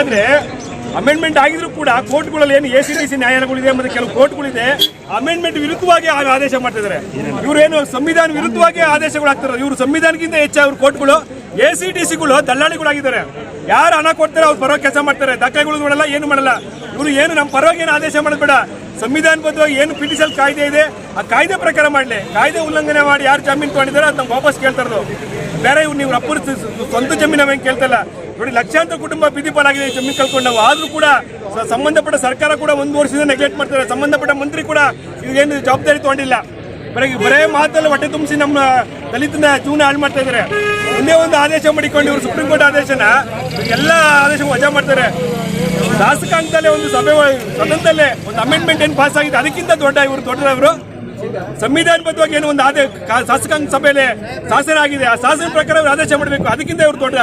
ಆದ್ರೆ ಅಮೆಂಡ್ಮೆಂಟ್ ಆಗಿದ್ರು ಕೂಡ ಕೋರ್ಟ್ಗಳಲ್ಲಿ ಏನು ಎ ಸಿ ಟಿ ಸಿ ನ್ಯಾಯಾಲಯಗಳಿದೆ ಮತ್ತೆ ಕೆಲವು ಕೋರ್ಟ್ಗಳಿದೆ ಅಮೆಂಡ್ಮೆಂಟ್ ವಿರುದ್ಧವಾಗಿ ಆದೇಶ ಮಾಡ್ತಿದ್ದಾರೆ ಇವರೇನು ಸಂವಿಧಾನ ವಿರುದ್ಧವಾಗಿ ಆದೇಶಗಳು ಆಗ್ತಾರೆ ಇವರು ಸಂವಿಧಾನಕ್ಕಿಂತ ಹೆಚ್ಚು ಅವ್ರ ಕೋರ್ಟ್ಗಳು ಎ ಸಿ ಟಿ ಸಿಗಳು ದಲ್ಲಾಳಿಗಳಾಗಿದ್ದಾರೆ. ಯಾರು ಹಣ ಕೊಡ್ತಾರೆ, ಅವ್ರು ಪರವಾಗಿ ಕೆಲಸ ಮಾಡ್ತಾರೆ. ದಾಖಲೆಗಳು ಮಾಡಲ್ಲ ಏನು ಮಾಡಲ್ಲ. ಇವರು ಏನು ನಮ್ಮ ಪರವಾಗಿ ಏನು ಆದೇಶ ಮಾಡಬೇಡ. ಸಂವಿಧಾನ ಸಂವಿಧಾನಬದ್ಧವಾಗಿ ಏನು ಪಿಟಿಸಲ್ ಕಾಯ್ದೆ ಇದೆ, ಆ ಕಾಯ್ದೆ ಪ್ರಕಾರ ಮಾಡಲಿ. ಕಾಯ್ದೆ ಉಲ್ಲಂಘನೆ ಮಾಡಿ ಯಾರು ಜಾಮೀನು ತಗೊಂಡಿದ್ದಾರೆ ಅದು ನಮ್ಗೆ ವಾಪಸ್ ಕೇಳ್ತಾರದು ಬೇರೆ ಇವ್ರು ನೀವು ಅಪ್ಪರ ಸ್ವಂತ ಜಮೀನು ನಾವು ಕೇಳ್ತಾ ನೋಡಿ, ಲಕ್ಷಾಂತರ ಕುಟುಂಬ ಬಿದಿಪಾಲಾಗಿದೆ ಈ ಜಮೀನು ಕಳ್ಕೊಂಡು ನಾವು ಆದರೂ ಕೂಡ ಸಂಬಂಧಪಟ್ಟ ಸರ್ಕಾರ ಕೂಡ ಒಂದು ವರ್ಷದಿಂದ ನೆಗ್ಲೆಕ್ಟ್ ಮಾಡ್ತಾರೆ. ಸಂಬಂಧಪಟ್ಟ ಮಂತ್ರಿ ಕೂಡ ಇದೇನು ಜವಾಬ್ದಾರಿ ತಗೊಂಡಿಲ್ಲ. ಬರೀ ಬರೇ ಮಾತಲ್ಲಿ ಹೊಟ್ಟೆ ತುಂಬಿಸಿ ನಮ್ಮ ದಲಿತನ ಜೀವನ ಹಾಳು ಮಾಡ್ತಾ ಇದ್ದಾರೆ ಒಂದೇ ಒಂದು ಆದೇಶ ಮಾಡಿಕೊಂಡು ಇವರು ಸುಪ್ರೀಂ ಕೋರ್ಟ್ ಆದೇಶನ, ಎಲ್ಲ ಆದೇಶ ವಜಾ ಮಾಡ್ತಾರೆ. ಶಾಸಕಾಂಗದಲ್ಲೇ ಒಂದು ಸಭೆ ಸದನದಲ್ಲೇ ಒಂದು ಅಮೆಂಡ್ಮೆಂಟ್ ಏನು ಪಾಸ್ ಆಗಿದೆ, ಅದಕ್ಕಿಂತ ದೊಡ್ಡ ಇವರು ದೊಡ್ಡದವರು. ಸಂವಿಧಾನಬದ್ಧವಾಗಿ ಏನು ಒಂದು ಆದೇಶ ಶಾಸಕಾಂಗ ಸಭೆಯಲ್ಲಿ ಶಾಸನ ಆಗಿದೆ ಆ ಶಾಸನ ಪ್ರಕಾರ ಆದೇಶ ಮಾಡಬೇಕು, ಅದಕ್ಕಿಂತ ಇವರು ದೊಡ್ಡ.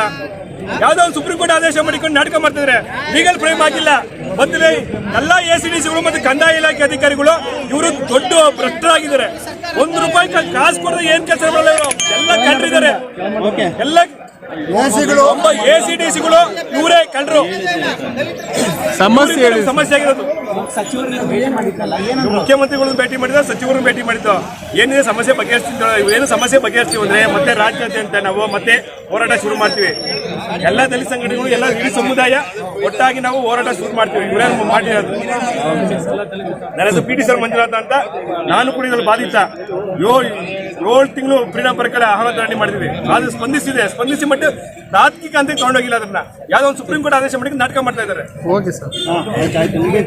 ಯಾವ್ದೋ ಒಂದು ಸುಪ್ರೀಂ ಕೋರ್ಟ್ ಆದೇಶ ಮಾಡಿಕೊಂಡು ನಾಟಕ ಮಾಡ್ತಿದ್ರೆ ಲೀಗಲ್ ಫ್ರೇಮ್ ಆಗಿಲ್ಲ. ಬಂದ್ರೆ ಎಲ್ಲ ಎ ಸಿ ಡಿ ಸಿಗಳು ಮತ್ತೆ ಕಂದಾಯ ಇಲಾಖೆ ಅಧಿಕಾರಿಗಳು ಇವರು ದೊಡ್ಡ ಭ್ರಷ್ಟರಾಗಿದ್ದಾರೆ. ಒಂದು ರೂಪಾಯಿ ಕಾಸು ಕೊಡದೆ ಏನ್ ಕೆಲಸ ಮಾಡಲ್ಲ ಇವರು. ಎಲ್ಲ ಕಂಡ್ರಿದ್ದಾರೆ. ಎಲ್ಲ ಒಬ್ಬ ಎ ಸಿ ಡಿ ಸಿಗಳು ಇವರೇ ಕಂಡ್ರು. ಸಮಸ್ಯೆ ಸಮಸ್ಯೆ ಆಗಿರೋದು. ಮುಖ್ಯಮಂತ್ರಿಗಳು ಭೇಟಿ ಮಾಡಿದ ಸಚಿವರು ಭೇಟಿ ಮಾಡಿದ್ದು. ಏನಿದೆ ಸಮಸ್ಯೆ ಬಗೆಹರಿಸ್ತಿದ್ದ ಏನು ಸಮಸ್ಯೆ ಬಗೆಹರಿಸ್ತೀವಿ ಅಂದ್ರೆ ಮತ್ತೆ ರಾಜ್ಯಾದ್ಯಂತ ನಾವು ಮತ್ತೆ ಹೋರಾಟ ಶುರು ಮಾಡ್ತೀವಿ. ಎಲ್ಲ ದಲಿತ ಸಂಘಟನೆಗಳು ಎಲ್ಲ ಇಡೀ ಸಮುದಾಯ ಒಟ್ಟಾಗಿ ನಾವು ಹೋರಾಟ ಶುರು ಮಾಡ್ತೀವಿ. ಇವರೇನು ಮಾಡಿರೋದು ನನ್ನ ಪಿ ಟಿ ಸರ್ ಮಂಜುನಾಥ ಅಂತ ನಾನು ಕೂಡ ಇದ್ರಲ್ಲಿ ಬಾಧಿತ. ಏಳು ಏಳು ತಿಂಗಳು ಫ್ರೀಡಂ ಪ್ರಕಾರ ಆಹಾರ ಧರಣಿ ಮಾಡಿದ್ವಿ. ಅದು ಸ್ಪಂದಿಸಿದೆ. ಸ್ಪಂದಿಸಿ ಮಟ್ಟು ತಾತ್ವಿಕ ಅಂತ ತಗೊಂಡೋಗಿಲ್ಲ ಅದನ್ನ. ಯಾವ್ದೋ ಒಂದು ಸುಪ್ರೀಂ ಕೋರ್ಟ್ ಆದೇಶ ಮಾಡಿ ನಾಟಕ ಮಾಡ್ತಾ ಇದ್ದಾರೆ. Okay sir.